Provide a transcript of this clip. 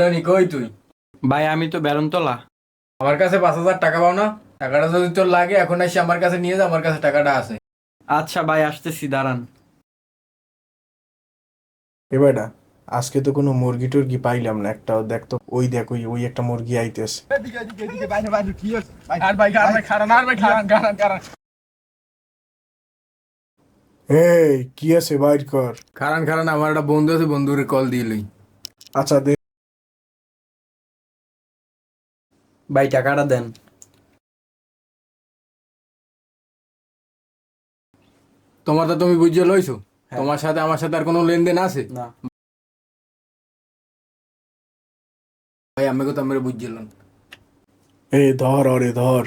রনি কই তুই? ভাই আমি তো বেলনতলা। আমার কাছে পাঁচ হাজার টাকা পাও না টাকাটা যদি তোর লাগে এখন এসে আমার কাছে নিয়ে যা আমার কাছে টাকাটা আছে। আচ্ছা ভাই আসতেছি দাঁড়ান। এবারটা আজকে তো কোনো মুরগি টুরগি পাইলাম না একটাও দেখ তো ওই দেখ ওই ওই একটা মুরগি আইতেছে। এই কি আছে বাইর কর। কারণ কারণ আমার একটা বন্ধু আছে বন্ধুরে কল দিয়ে লই। আচ্ছা দে। ভাই টাকাটা দেন। তোমার তো তুমি বুঝে লইছো। হ্যাঁ। তোমার সাথে আমার সাথে আর কোনো লেনদেন আছে? না। ভাই আমি তো আমরা বুঝছিলাম এ ধর আরে ধর।